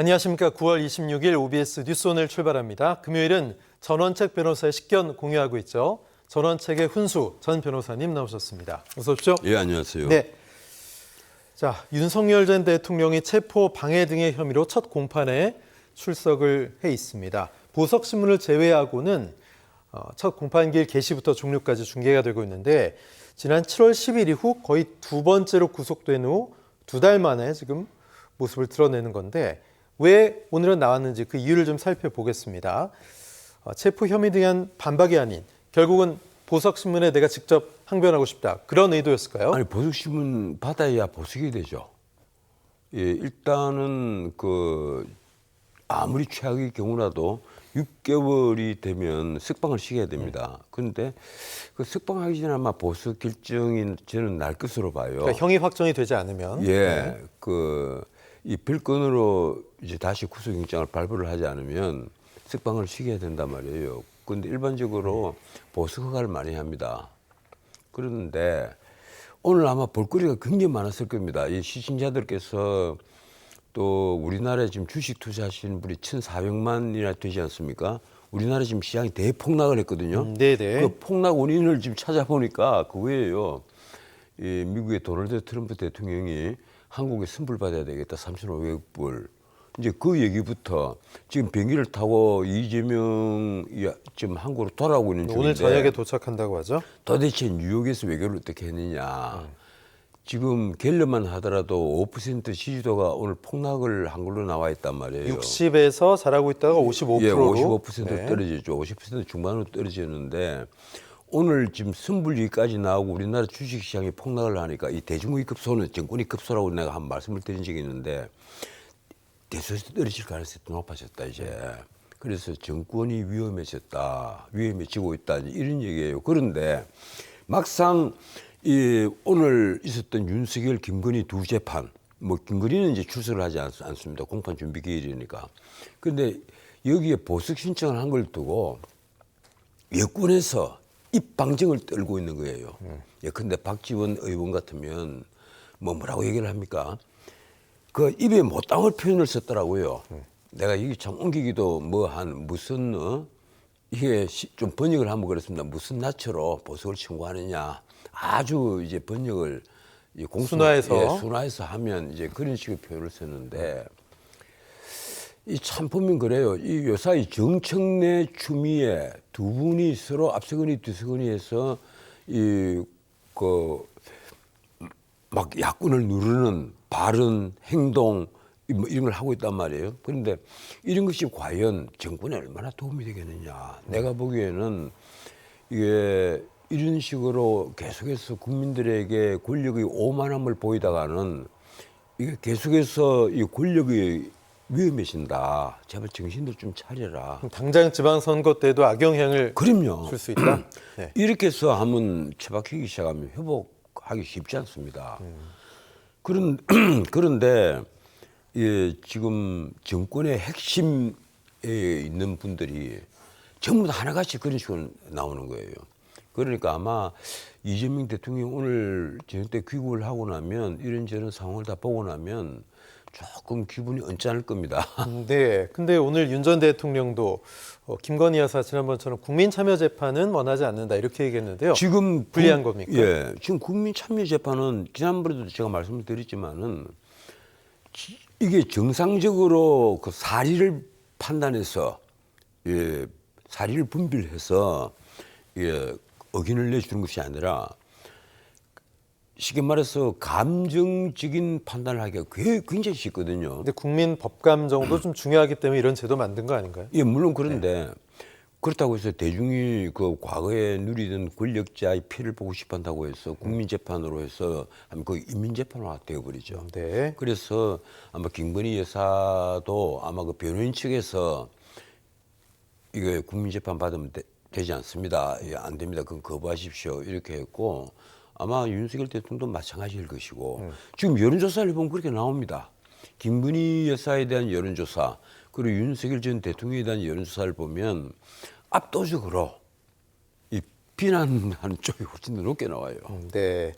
안녕하십니까. 9월 26일 OBS 뉴스 오늘 출발합니다. 금요일은 전원책 변호사의 식견 공유하고 있죠. 전원책의 훈수 전 변호사님 나오셨습니다. 어서 오십시오. 예, 안녕하세요. 네. 자, 윤석열 전 대통령이 체포 방해 등의 혐의로 첫 공판에 출석을 해 있습니다. 보석 신문을 제외하고는 어, 첫 공판길 개시부터 종료까지 중계가 되고 있는데 지난 7월 10일 이후 거의 두 번째로 구속된 후 두 달 만에 지금 모습을 드러내는 건데 왜 오늘은 나왔는지 그 이유를 좀 살펴보겠습니다. 어, 체포 혐의 등한 반박이 아닌 결국은 보석 신문에 내가 직접 항변하고 싶다 그런 의도였을까요? 아니 보석 신문 받아야 보석이 되죠. 예, 일단은 그 아무리 최악의 경우라도 6개월이 되면 석방을 시켜야 됩니다. 그런데 그 석방하기 전에 아마 보석 결정이 저는 날 것으로 봐요. 그러니까 형이 확정이 되지 않으면 예, 그 이 별건으로 이제 다시 구속영장을 발부를 하지 않으면 석방을 시켜야 된단 말이에요. 그런데 일반적으로 보석 허가를 많이 합니다. 그런데 오늘 아마 볼거리가 굉장히 많았을 겁니다. 이 시청자들께서 또 우리나라에 지금 주식 투자하시는 분이 1,400만이나 되지 않습니까? 우리나라 지금 시장이 대폭락을 했거든요. 음, 네네. 그 폭락 원인을 지금 찾아보니까 그거예요. 이 미국의 도널드 트럼프 대통령이 한국에 선불 받아야 되겠다. 3,500불. 이제 그 얘기부터 지금 비행기를 타고 이재명이 지금 한국으로 돌아오고 있는 중인데 오늘 저녁에 도착한다고 하죠. 도대체 뉴욕에서 외교를 어떻게 했느냐. 지금 갤럽만 하더라도 5% 지지도가 오늘 폭락을 한 걸로 나와 있단 말이에요. 60에서 잘하고 있다가 55%로 예, 55% 네. 떨어지죠. 50% 중반으로 떨어졌는데 오늘 지금 선불리까지 나오고 우리나라 주식시장이 폭락을 하니까 이 대중의 급소는 정권이 급소라고 내가 한 말씀을 드린 적이 있는데 대수에서 떨어질 가능성이 더 높아졌다 이제. 그래서 정권이 위험해졌다, 위험해지고 있다 이런 얘기예요. 그런데 막상 이 오늘 있었던 윤석열, 김건희 두 재판, 뭐 김건희는 이제 출석을 하지 않, 않습니다. 공판 준비 기일이니까. 그런데 여기에 보석 신청을 한 걸 두고 여권에서 입방정을 떨고 있는 거예요. 예, 근데 박지원 의원 같으면 뭐 뭐라고 얘기를 합니까? 그 입에 못당을 표현을 썼더라고요. 내가 이게 참 옮기기도 뭐 한 무슨 어? 이게 시- 좀 번역을 하면 그렇습니다. 무슨 낯으로 보석을 청구하느냐. 아주 이제 번역을 공순- 순화해서. 예, 순화해서 하면 이제 그런 식의 표현을 썼는데 이참 보면 그래요. 이 요사이 정청래 추미애 두 분이 서로 앞서거니 뒤서거니 해서 이 그 막 야권을 누르는 발언, 행동 이- 뭐 이런 걸 하고 있단 말이에요. 그런데 이런 것이 과연 정권에 얼마나 도움이 되겠느냐. 내가 보기에는 이게 이런 식으로 계속해서 국민들에게 권력의 오만함을 보이다가는 이게 계속해서 이 권력이 위험해진다. 제발 정신들 좀 차려라. 당장 지방선거 때도 악영향을 그럼요. 줄 수 있다. 네. 이렇게 해서 하면 처박히기 시작하면 회복하기 쉽지 않습니다. 그런 그런데 예, 지금 정권의 핵심에 있는 분들이 전부 다 하나같이 그런 식으로 나오는 거예요. 그러니까 아마 이재명 대통령이 오늘 저녁 때 귀국을 하고 나면 이런저런 상황을 다 보고 나면 조금 기분이 언짢을 겁니다. 음, 네. 근데 오늘 윤 전 대통령도 어, 김건희 여사 지난번처럼 국민 참여 재판은 원하지 않는다 이렇게 얘기했는데요. 지금 불리한 국- 겁니까? 예, 지금 국민 참여 재판은 지난번에도 제가 말씀을 드렸지만은 지- 이게 정상적으로 그 사리를 판단해서 예, 사리를 분별해서 예, 의견을 내주는 것이 아니라 쉽게 말해서 감정적인 판단을 하기가 꽤- 굉장히 쉽거든요. 근데 국민 법감 정도 좀 중요하기 때문에 이런 제도 만든 거 아닌가요? 예, 물론 그런데 그렇다고 해서 대중이 그 과거에 누리던 권력자의 피를 보고 싶어 한다고 해서 국민 재판으로 해서 하면 그 인민 재판화가 되어 버리죠. 네. 그래서 아마 김건희 여사도 아마 그 변호인 측에서 이거 국민 재판 받으면 되, 지 않습니다. 예, 안 됩니다. 그건 거부하십시오. 이렇게 했고 아마 윤석열 대통령도 마찬가지일 것이고 지금 여론조사를 보면 그렇게 나옵니다. 김건희 여사에 대한 여론조사 그리고 윤석열 전 대통령에 대한 여론조사를 보면 압도적으로 이 비난하는 쪽이 훨씬 더 높게 나와요. 음, 네.